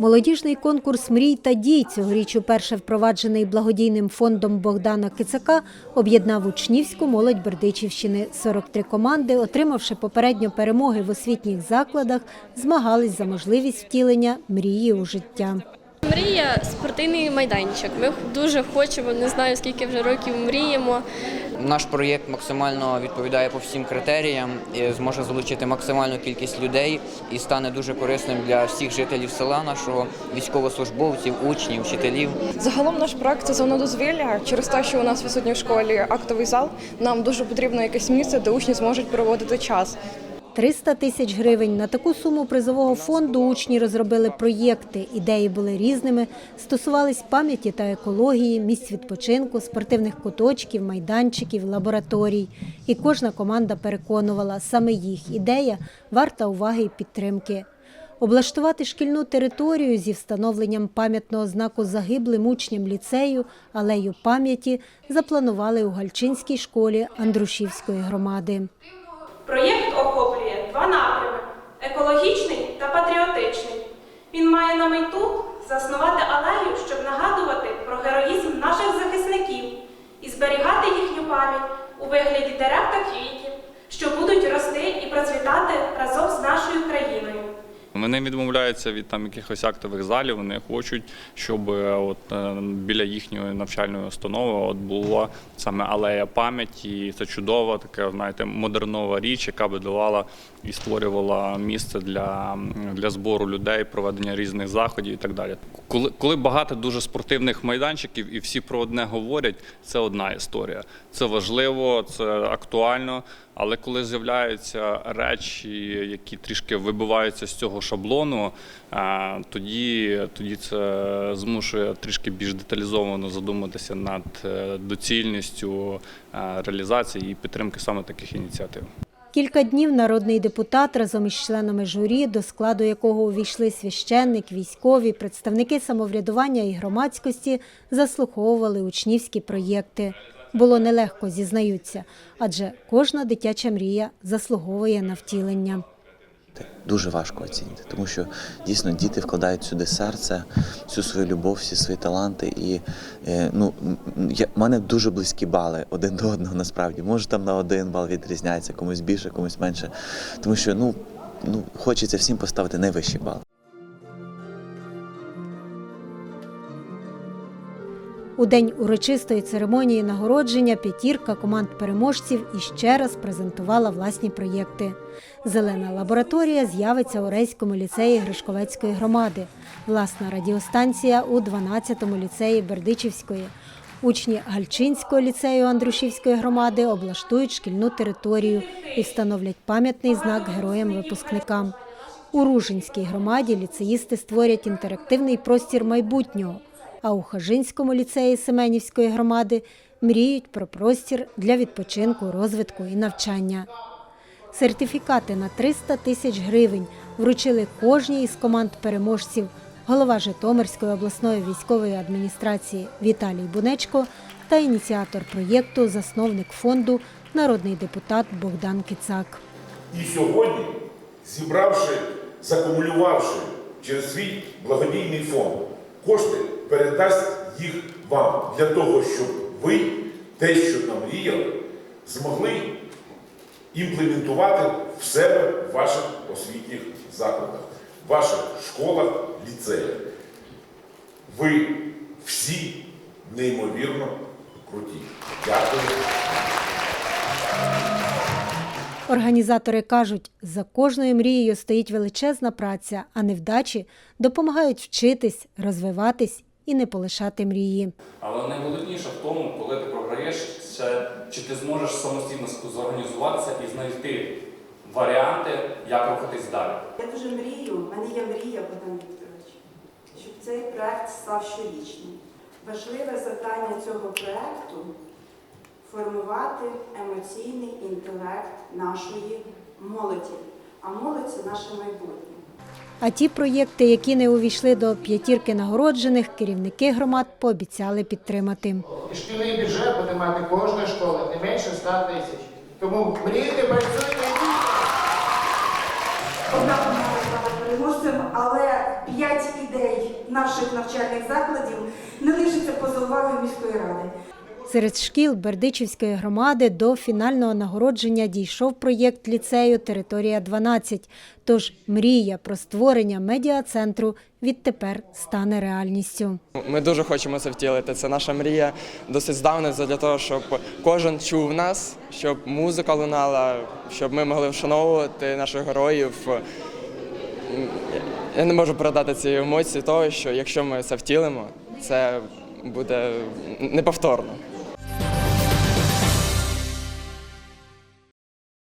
Молодіжний конкурс мрій та дій цьогоріч уперше впроваджений благодійним фондом Богдана Кицака об'єднав учнівську молодь Бердичівщини. 43 команди, отримавши попередньо перемоги в освітніх закладах, змагались за можливість втілення мрії у життя. Мрія спортивний майданчик. Ми дуже хочемо, не знаю скільки вже років мріємо. Наш проєкт максимально відповідає по всім критеріям, і зможе залучити максимальну кількість людей і стане дуже корисним для всіх жителів села нашого, військовослужбовців, учнів, вчителів. Загалом наш проект це зона дозвілля. Через те, що у нас відсутній в школі актовий зал, нам дуже потрібно якесь місце, де учні зможуть проводити час. 300 тисяч гривень. На таку суму призового фонду учні розробили проєкти. Ідеї були різними, стосувались пам'яті та екології, місць відпочинку, спортивних куточків, майданчиків, лабораторій. І кожна команда переконувала, саме їх ідея варта уваги і підтримки. Облаштувати шкільну територію зі встановленням пам'ятного знаку загиблим учням ліцею алею пам'яті запланували у Гальчинській школі Андрушівської громади. Проєкт охоплює напрями екологічний та патріотичний. Він має на мету заснувати алею, щоб нагадувати про героїзм наших захисників і зберігати їхню пам'ять у вигляді дерев та квітів, що будуть рости і процвітати разом з нашою країною. Вони відмовляються від там якихось актових залів. Вони хочуть, щоб е, от е, біля їхньої навчальної установи от була саме алея пам'яті. Це чудова, така знаєте, модернова річ, яка би давала і створювала місце для, для збору людей, проведення різних заходів і так далі. Коли, коли багато дуже спортивних майданчиків і всі про одне говорять, це одна історія. Це важливо, це актуально. Але коли з'являються речі, які трішки вибиваються з цього шаблону, е, тоді, тоді це змушує трішки більш деталізовано задуматися над е, доцільністю е, реалізації і підтримки саме таких ініціатив. Кілька днів народний депутат разом із членами журі, до складу якого увійшли священник, військові, представники самоврядування і громадськості, заслуховували учнівські проєкти. Було нелегко, зізнаються, адже кожна дитяча мрія заслуговує на втілення. Дуже важко оцінити, тому що дійсно діти вкладають сюди серце, всю свою любов, всі свої таланти. І е, ну, я, в мене дуже близькі бали один до одного насправді. Може там на один бал відрізняється, комусь більше, комусь менше. Тому що ну, ну, хочеться всім поставити найвищий бал. У день урочистої церемонії нагородження п'ятірка команд переможців іще раз презентувала власні проєкти. Зелена лабораторія з'явиться у Рейському ліцеї Гришковецької громади, власна радіостанція у 12-му ліцеї Бердичівської. Учні Гальчинського ліцею Андрушівської громади облаштують шкільну територію і встановлять пам'ятний знак героям-випускникам. У Ружинській громаді ліцеїсти створять інтерактивний простір майбутнього. А у Хажинському ліцеї Семенівської громади мріють про простір для відпочинку, розвитку і навчання. Сертифікати на 300 тисяч гривень вручили кожній із команд переможців голова Житомирської обласної військової адміністрації Віталій Бунечко та ініціатор проєкту, засновник фонду, народний депутат Богдан Кицак. І сьогодні, зібравши, закумулювавши через свій благодійний фонд кошти, передасть їх вам для того, щоб ви те, що намріяли, змогли імплементувати в себе в ваших освітніх закладах, в ваших школах, ліцеях. Ви всі неймовірно круті. Дякую. Організатори кажуть, за кожною мрією стоїть величезна праця, а невдачі допомагають вчитись, розвиватись і не полишати мрії. Але найголовніше в тому, коли ти програєш, це чи ти зможеш самостійно зорганізуватися і знайти варіанти, як рухатись далі. Я дуже мрію, в мене є мрія, Богдан Вікторович, щоб цей проект став щорічним. Важливе завдання цього проекту формувати емоційний інтелект нашої молоді. А молодь це наше майбутнє. А ті проєкти, які не увійшли до п'ятірки нагороджених, керівники громад пообіцяли підтримати. І шкільний бюджет буде мати кожна школа не менше 100 тисяч. Тому мрійте, працюйте і дійте. Одна переможцем, але п'ять ідей наших навчальних закладів не лишиться поза увагою міської ради. Серед шкіл Бердичівської громади до фінального нагородження дійшов проєкт ліцею Територія 12. Тож мрія про створення медіа-центру відтепер стане реальністю. Ми дуже хочемо це втілити. Це наша мрія досить здавна для того, щоб кожен чув нас, щоб музика лунала, щоб ми могли вшановувати наших героїв. Я не можу передати ці емоції того, що якщо ми це втілимо, це буде неповторно.